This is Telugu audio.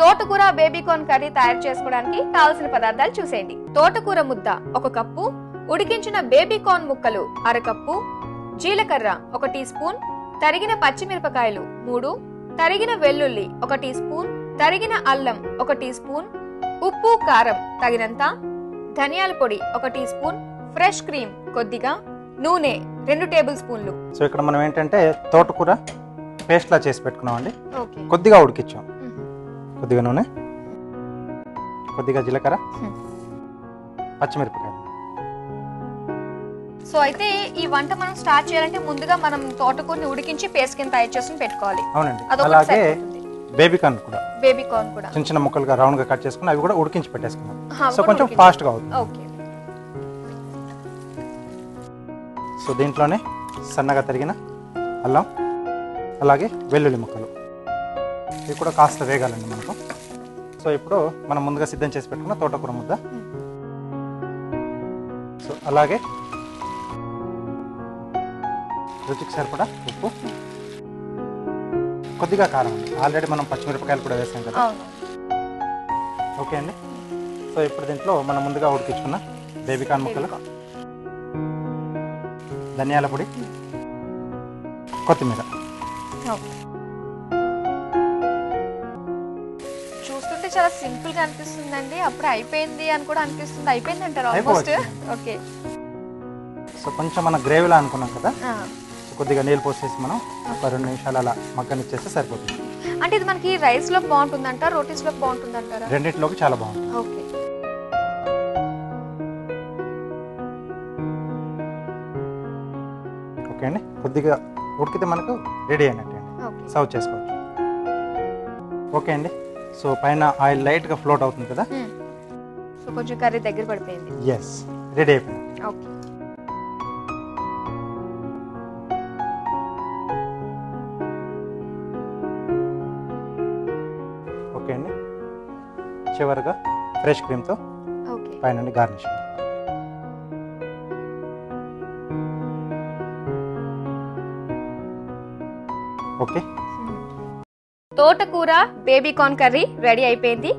తోటకూర బేబీకార్న్ కర్రీ తయారు చేసుకోవడానికి కావలసిన పదార్థాలు చూసేయండి. తోటకూర ముద్ద ఒక కప్పు ఉడికించిన బేబీకార్న్ ముక్కలు అరకప్పు జీలకర్ర ఒక టీ స్పూన్ తరిగిన పచ్చిమిరపకాయలు మూడు తరిగిన వెల్లుల్లి ఒక టీ స్పూన్ తరిగిన అల్లం ఒక టీ స్పూన్ ఉప్పు కారం తగినంత ధనియాల పొడి ఒక టీ స్పూన్ ఫ్రెష్ క్రీమ్ కొద్దిగా నూనె రెండు టేబుల్ స్పూన్లు. సో ఇక్కడ మనం ఏంటంటే తోటకూర పేస్ట్లా చేసి పెట్టుకున్నామండి. ఓకే. కొద్దిగా ఉడికిచ్చాం. కొద్దిగా నూనె కొద్దిగా జీలకర్ర. పచ్చిమిరపకాయలు. సో అయితే ఈ వంట మనం స్టార్ట్ చేయాలంటే ముందుగా మనం తోటకూరని ఉడికించి పేస్ట్ కింద తయారు చేసుకుని పెట్టుకోవాలి. అవునండి. అలాగే బేబీ కార్న్ కూడా. బేబీ కార్న్ కూడా. చిన్న చిన్న ముక్కలుగా రౌండ్గా కట్ చేసుకుని అవి కూడా ఉడికించి పెట్టేసుకున్నాం సో కొంచెం ఉడికించి. ఫాస్ట్గా అవుతుంది. ఓకే. సో దీంట్లోనే సన్నగా తరిగిన అల్లం అలాగే వెల్లుల్లి ముక్కలు. ఇవి కూడా కాస్త వేగాలండి మనకు. సో ఇప్పుడు మనం ముందుగా సిద్ధం చేసి పెట్టుకున్న తోటకూర ముద్ద. సో అలాగే రుచికి సరిపడా ఉప్పు. కొద్దిగా కారం అండి. ఆల్రెడీ మనం పచ్చిమిరపకాయలు కూడా వేసాం కదా. ఓకే అండి. సో ఇప్పుడు దీంట్లో మనం ముందుగా ఉడికించుకున్న బేబీకాన్ ముక్కలు. ధనియాల పొడి. కొత్తిమీర. చాలా సింపుల్గా అనిపిస్తుందండి. అప్పుడు అయిపోయింది అని కూడా అనిపిస్తుంది. అయిపోయింది అంటారు ఆల్మోస్ట్. ఓకే. సో కొంచెం మన గ్రేవీలా అనుకున్నాం కదా. సో కొద్దిగా నీళ్ళు పోసేసి మనం ఒక రెండు నిమిషాలు అలా మగ్గనిచ్చేస్తే సరిపోతుంది. అంటే ఇది మనకి రైస్లో బాగుంటుందంట రోటీస్లో బాగుంటుందంటారా? రెండింటిలోకి చాలా బాగుంటుంది. ఓకే. ఓకే అండి. కొద్దిగా ఉడికితే మనకు రెడీ అయినట్టు అండి. సర్వ్ చేసుకోవచ్చు. ఓకే అండి. సో పైన ఆయిల్ లైట్గా ఫ్లోట్ అవుతుంది కదా. సో కొంచెం కర్రీ దగ్గర పడిపోయింది. ఎస్ రెడీ అయిపోయింది. ఓకే. ఓకే అండి. చివరిగా ఫ్రెష్ క్రీమ్తో పైన గార్నిష్. ఓకే. తోటకూర బేబీ కార్న్ కర్రీ రెడీ అయిపోయింది.